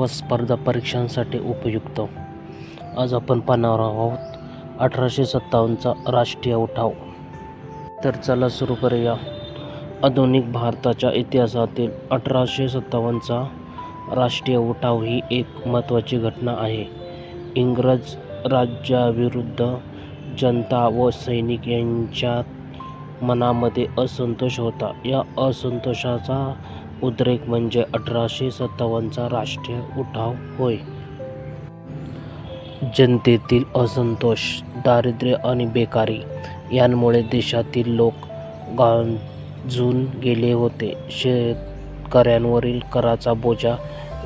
व स्पर्धा परीक्षांसाठी उपयुक्त. आज आपण पाहणार आहोत अठराशे सत्तावन्नचा राष्ट्रीय उठाव. तर चला सुरू करूया. आधुनिक भारताच्या इतिहासातील अठराशे सत्तावन्नचा राष्ट्रीय उठाव ही एक महत्त्वाची घटना आहे. इंग्रज राज्याविरुद्ध जनता व सैनिक यांच्या मनामध्ये असंतोष होता. या असंतोषाचा उद्रेक म्हणजे अठराशे सत्तावन्नचा राष्ट्रीय उठाव होय. जनतेतील असंतोष दारिद्र्य आणि बेकारी यांमुळे देशातील लोक गांजून गेले होते. शेतकऱ्यांवरील कराचा बोजा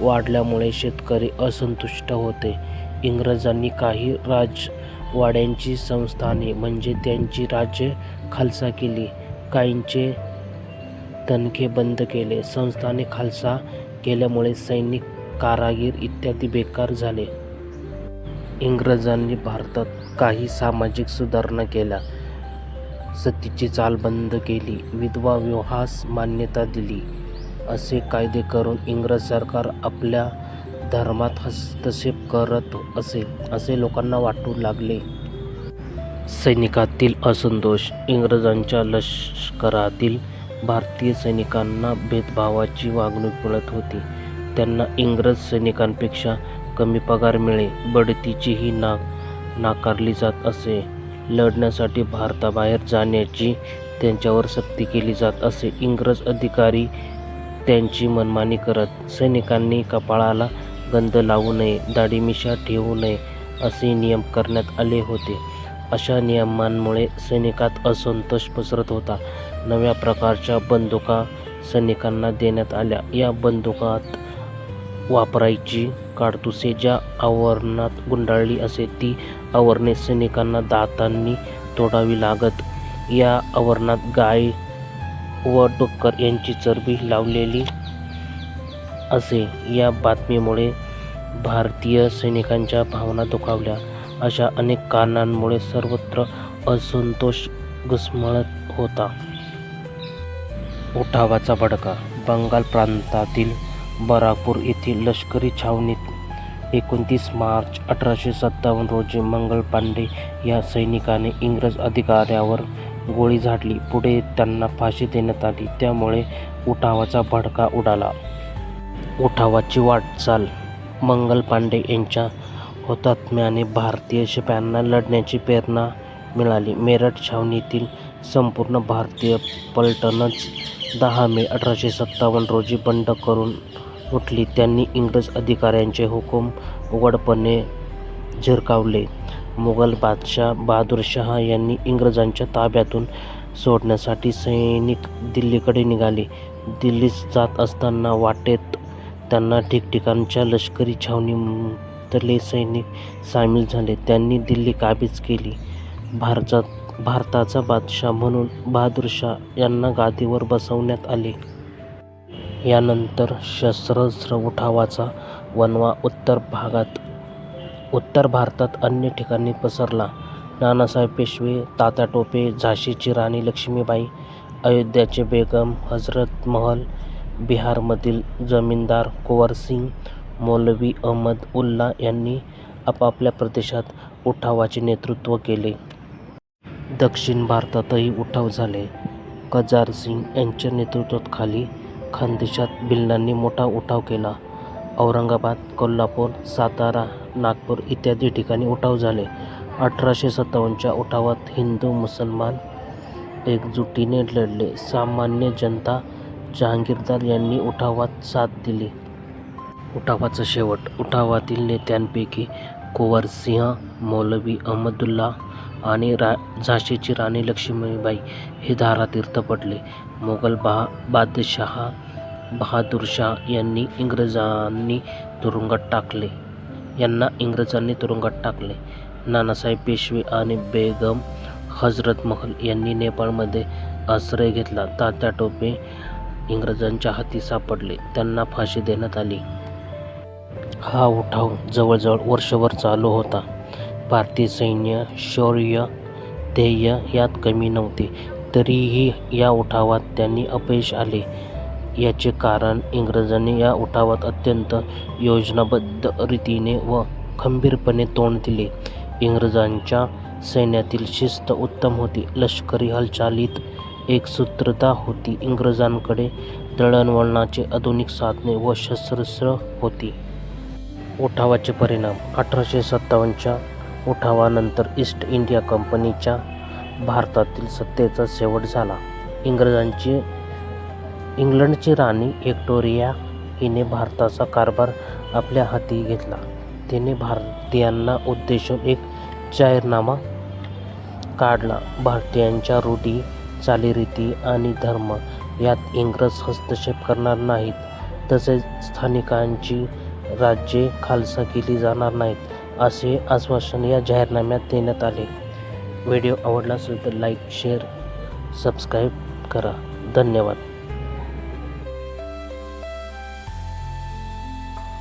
वाढल्यामुळे शेतकरी असंतुष्ट होते. इंग्रजांनी काही राजवाड्यांची संस्थाने म्हणजे त्यांची राज्ये खालसा केली. काहींचे तनखे बंद केले. संस्थाने खालसा केल्यामुळे सैनिक कारागीर इत्यादी बेकार झाले. इंग्रजांनी भारतात काही सामाजिक सुधारणा केल्या. सतीची चाल बंद केली. विधवा विवाहास मान्यता दिली. असे कायदे करून इंग्रज सरकार आपल्या धर्मात हस्तक्षेप करत असे असे लोकांना वाटू लागले. सैनिकातील असंतोष इंग्रजांच्या लष्करातील भारतीय सैनिकांना भेदभावाची वागणूक मिळत होती. त्यांना इंग्रज सैनिकांपेक्षा कमी पगार मिळे बढतीचीही ना नाकारली जात असे. लढण्यासाठी भारताबाहेर जाण्याची त्यांच्यावर सक्ती केली जात असे. इंग्रज अधिकारी त्यांची मनमानी करत सैनिकांनी कपाळाला गंध लावू नये दाढीमिशा ठेवू नये असे नियम करण्यात आले होते. अशा नियमांमुळे सैनिकात असंतोष पसरत होता. नव्या प्रकारच्या बंदुका सैनिकांना देण्यात आल्या. या बंदुकात वापरायची काडतुसे ज्या आवरणात गुंडाळली असे ती आवरणे सैनिकांना दातांनी तोडावी लागत. या आवरणात गाय व डुक्कर यांची चरबी लावलेली असे. या बातमीमुळे भारतीय सैनिकांच्या भावना दुखावल्या. अशा अनेक कारणांमुळे सर्वत्र असंतोष घुसमळत होता. उठावाचा भडका बंगाल प्रांतातील बराकपूर येथील लष्करी छावणीत एकोणतीस मार्च अठराशे सत्तावन्न रोजी मंगल पांडे या सैनिकाने इंग्रज अधिकाऱ्यावर गोळी झाडली. पुढे त्यांना फाशी देण्यात आली. त्यामुळे उठावाचा भडका उडाला. उठावाची वाटचाल मंगल पांडे यांच्या हुतात्म्याने भारतीय शिपायांना लढण्याची प्रेरणा मिळाली. मेरठ छावणीतील संपूर्ण भारतीय पलटणच दहा मे अठराशे सत्तावन्न रोजी बंड करून उठली. त्यांनी इंग्रज अधिकाऱ्यांचे हुकूम उघडपणे झिरकावले. मुघल बादशाह बहादूर शहा यांनी इंग्रजांच्या ताब्यातून सोडण्यासाठी सैनिक दिल्लीकडे निघाले. दिल्लीस जात असताना वाटेत त्यांना ठिकठिकाणच्या लष्करी छावणीतले सैनिक सामील झाले. त्यांनी दिल्ली काबीज केली. भारतात भारताचा बादशाह म्हणून बहादूरशाह यांना गादीवर बसवण्यात आले. यानंतर शस्त्र उठावाचा वणवा उत्तर भागात उत्तर भारतात अन्य ठिकाणी पसरला. नानासाहेब पेशवे तात्या टोपे झाशीची राणी लक्ष्मीबाई अयोध्याचे बेगम हजरत महल बिहारमधील जमीनदार कुंवर सिंग मौलवी अहमद उल्ला यांनी आपापल्या प्रदेशात उठावाचे नेतृत्व केले. दक्षिण भारतातही उठाव झाले. कजारसिंग यांच्या नेतृत्वाखाली खानदेशात भिल्लांनी मोठा उठाव केला. औरंगाबाद कोल्हापूर सातारा नागपूर इत्यादी ठिकाणी उठाव झाले. अठराशे सत्तावन्नच्या उठावात हिंदू मुसलमान एकजुटीने लढले. सामान्य जनता जहांगीरदार यांनी उठावात साथ दिली. उठावाचा शेवट. उठावातील नेत्यांपैकी कुंवरसिंह मौलवी अहमदुल्ला आणि रा झाशीची राणी लक्ष्मीबाई हे धारातीर्थ पडले. मोगल बहा बादशहा बहादूरशाह यांनी इंग्रजांनी तुरुंगात टाकले. यांना इंग्रजांनी तुरुंगात टाकले. नानासाहेब पेशवे आणि बेगम हजरत महल यांनी नेपाळमध्ये आश्रय घेतला. तात्या टोपे इंग्रजांच्या हाती सापडले. त्यांना फाशी देण्यात आली. हा उठाव जवळजवळ वर्षभर चालू होता भारतीय सैन्य शौर्य ध्येय यात कमी नव्हते तरीही या उठावात त्यांनी अपयश आले याचे कारण इंग्रजांनी या उठावात अत्यंत योजनाबद्ध रीतीने व खंबीरपणे तोंड दिले. इंग्रजांच्या सैन्यातील शिस्त उत्तम होती. लष्करी हालचालीत एक सूत्रता होती. इंग्रजांकडे दळणवळणाची आधुनिक साधने व शस्त्र होती. उठावाचे परिणाम अठराशे सत्तावन्नच्या उठावानंतर ईस्ट इंडिया कंपनीच्या भारतातील सत्तेचा शेवट झाला. इंग्रजांची इंग्लंडची राणी व्हिक्टोरिया हिने भारताचा कारभार आपल्या हाती घेतला. तिने भारतीयांना उद्देशून एक जाहीरनामा काढला. भारतीयांच्या रूढी, चालीरीती आणि धर्म यात इंग्रज हस्तक्षेप करणार नाहीत, तसेच स्थानिकांची राज्ये खालसा केली जाणार नाहीत, असे आश्वासन या जाहीरनाम्यात देण्यात आले. व्हिडिओ आवडला असेल तर लाईक, शेअर, सबस्क्राईब करा. धन्यवाद.